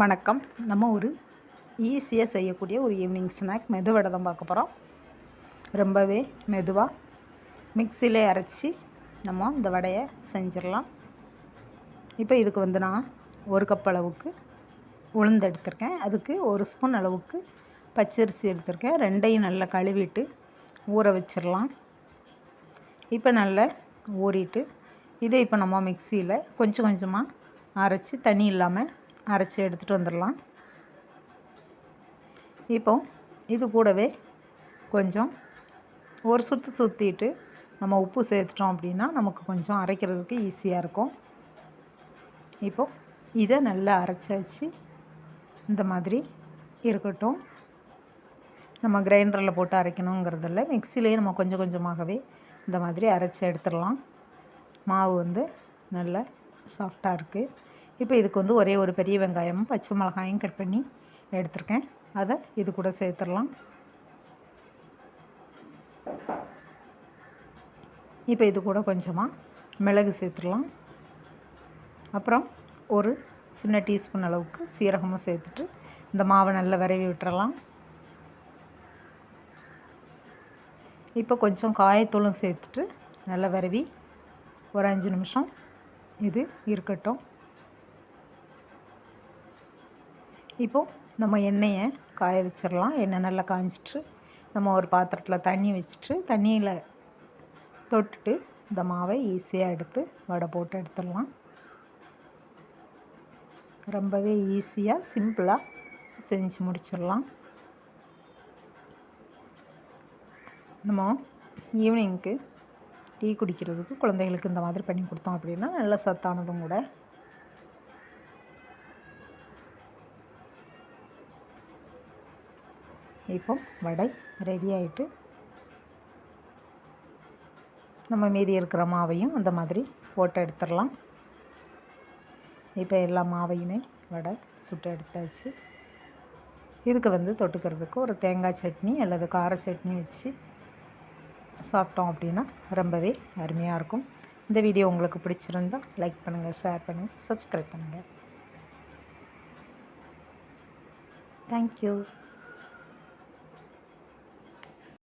வணக்கம். நம்ம ஒரு ஈஸியாக செய்யக்கூடிய ஒரு ஈவினிங் ஸ்நாக் மெதுவடை தான் பார்க்க போகிறோம் ரொம்பவே மெதுவாக மிக்சியில் அரைச்சி நம்ம இந்த வடையை செஞ்சிடலாம். இப்போ இதுக்கு வந்து நான் ஒரு கப் அளவுக்கு உளுந்து எடுத்திருக்கேன். அதுக்கு ஒரு ஸ்பூன் அளவுக்கு பச்சரிசி எடுத்திருக்கேன். ரெண்டையும் நல்லா கழுவிட்டு ஊற வச்சிடலாம். இப்போ நல்லா ஊறிட்டு இதை இப்போ நம்ம மிக்சியில் கொஞ்சம் கொஞ்சமாக அரைச்சி தண்ணி இல்லாமல் அரைச்சி எடுத்துகிட்டு வந்துடலாம். இப்போ இது கூடவே கொஞ்சம் ஒரு சுற்று சுற்றிட்டு நம்ம உப்பு சேர்த்துட்டோம் அப்படின்னா நமக்கு கொஞ்சம் அரைக்கிறதுக்கு ஈஸியாக இருக்கும். இப்போ இதை நல்லா அரைச்சாச்சு. இந்த மாதிரி இருக்கட்டும். நம்ம கிரைண்டரில் போட்டு அரைக்கணுங்கிறதில்ல. மிக்சிலேயே நம்ம கொஞ்சம் கொஞ்சமாகவே இந்த மாதிரி அரைச்சி எடுத்துடலாம். மாவு வந்து நல்லா சாஃப்டாக இருக்குது இப்போ இதுக்கு வந்து ஒரே ஒரு பெரிய வெங்காயமும் பச்சை மிளகாயும் கட் பண்ணி எடுத்திருக்கேன். அதை இது கூட சேர்த்துடலாம். இப்போ இது கூட கொஞ்சமாக மிளகு சேர்த்துடலாம். அப்புறம் ஒரு சின்ன டீஸ்பூன் அளவுக்கு சீரகமும் சேர்த்துட்டு இந்த மாவை நல்லா விரவி விட்டுறலாம். இப்போ கொஞ்சம் காயத்தூளும் சேர்த்துட்டு நல்லா விரவி ஒரு அஞ்சு நிமிஷம் இது இருக்கட்டும். இப்போது நம்ம எண்ணெயை காய வச்சிடலாம் எண்ணெய் நல்லா காய்ஞ்சிட்டு நம்ம ஒரு பாத்திரத்தில் தண்ணி வச்சுட்டு தண்ணியில் தொட்டுட்டு இந்த மாவை ஈஸியாக எடுத்து வடை போட்டு எடுத்துடலாம். ரொம்பவே ஈஸியாக சிம்பிளாக செஞ்சு முடிச்சிடலாம். நம்ம ஈவினிங்க்கு டீ குடிக்கிறதுக்கு குழந்தைகளுக்கு இந்த மாதிரி பண்ணி கொடுத்தோம் அப்படின்னா நல்ல சத்தானதும் கூட இப்போ வடை ரெடி ஆகிட்டு நம்ம மீதி இருக்கிற மாவையும் அந்த மாதிரி போட்டு எடுத்துடலாம். இப்போ எல்லா மாவையுமே வடை சுட்டு எடுத்தாச்சு. இதுக்கு வந்து தொட்டுக்கிறதுக்கு ஒரு தேங்காய் சட்னி அல்லது கார சட்னி வச்சு சாப்பிட்டோம் அப்படின்னா ரொம்பவே அருமையாக இருக்கும். இந்த வீடியோ உங்களுக்கு பிடிச்சிருந்தால் லைக் பண்ணுங்கள் ஷேர் பண்ணுங்கள் சப்ஸ்கிரைப் பண்ணுங்கள் தேங்க்யூ